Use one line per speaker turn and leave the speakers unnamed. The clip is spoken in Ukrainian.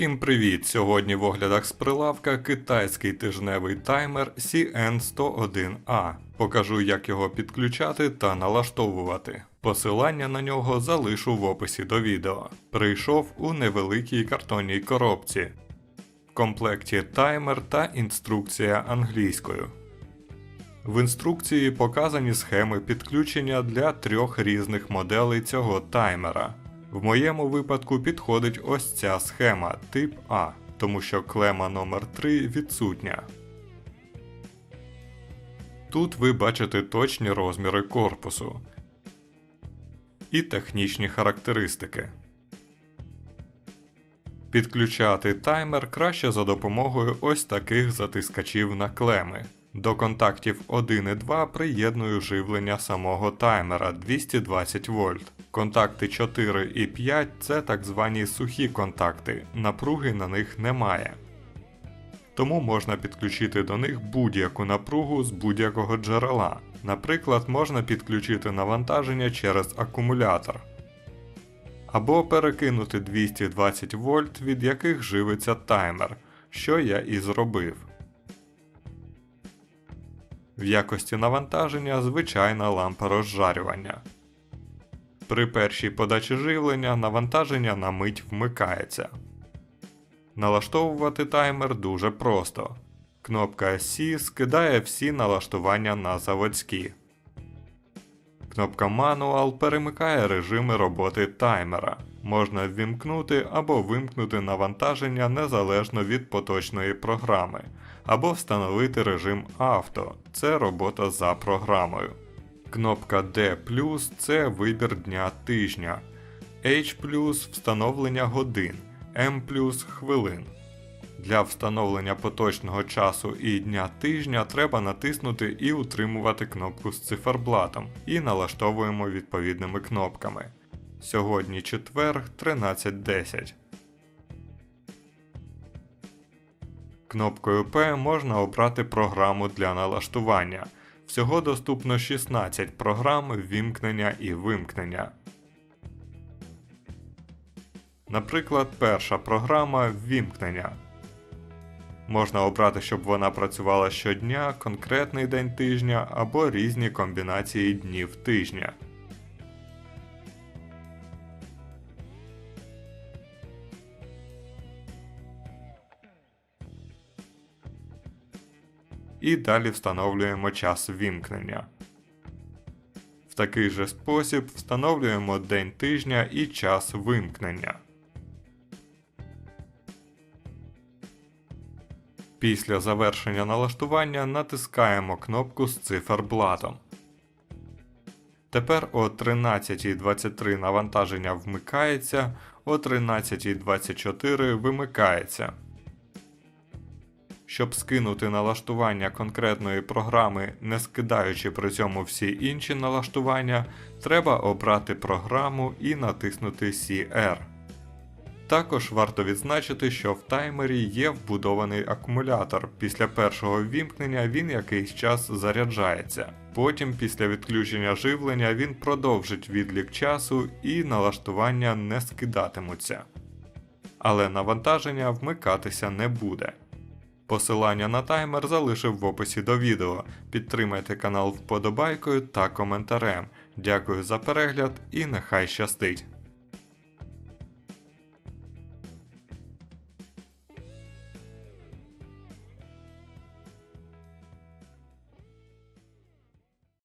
Всім привіт! Сьогодні в оглядах з прилавка китайський тижневий таймер CN101A. Покажу, як його підключати та налаштовувати. Посилання на нього залишу в описі до відео. Прийшов у невеликій картонній коробці. В комплекті таймер та інструкція англійською. В інструкції показані схеми підключення для трьох різних моделей цього таймера. В моєму випадку підходить ось ця схема тип А, тому що клема номер 3 відсутня. Тут ви бачите точні розміри корпусу і технічні характеристики. Підключати таймер краще за допомогою ось таких затискачів на клеми. До контактів 1 і 2 приєдную живлення самого таймера 220 вольт. Контакти 4 і 5 це так звані сухі контакти, напруги на них немає. Тому можна підключити до них будь-яку напругу з будь-якого джерела. Наприклад, можна підключити навантаження через акумулятор. Або перекинути 220 вольт, від яких живиться таймер, що я і зробив. В якості навантаження звичайна лампа розжарювання. При першій подачі живлення навантаження на мить вмикається. Налаштовувати таймер дуже просто. Кнопка C скидає всі налаштування на заводські. Кнопка Manual перемикає режими роботи таймера. Можна ввімкнути або вимкнути навантаження незалежно від поточної програми, або встановити режим авто це робота за програмою. Кнопка D це вибір дня тижня, H встановлення годин, M хвилин. Для встановлення поточного часу і дня тижня треба натиснути і утримувати кнопку з циферблатом і налаштовуємо відповідними кнопками. Сьогодні четвер 13.10. Кнопкою P можна обрати програму для налаштування. Всього доступно 16 програм ввімкнення і вимкнення. Наприклад, перша програма ввімкнення. Можна обрати, щоб вона працювала щодня, конкретний день тижня або різні комбінації днів тижня. І далі встановлюємо час ввімкнення. В такий же спосіб встановлюємо день тижня і час вимкнення. Після завершення налаштування натискаємо кнопку з циферблатом. Тепер о 13.23 навантаження вмикається, о 13.24 вимикається. Щоб скинути налаштування конкретної програми, не скидаючи при цьому всі інші налаштування, треба обрати програму і натиснути CR. Також варто відзначити, що в таймері є вбудований акумулятор. Після першого ввімкнення він якийсь час заряджається. Потім, після відключення живлення, він продовжить відлік часу і налаштування не скидатимуться. Але навантаження вмикатися не буде. Посилання на таймер залишив в описі до відео. Підтримайте канал вподобайкою та коментарем. Дякую за перегляд і нехай щастить!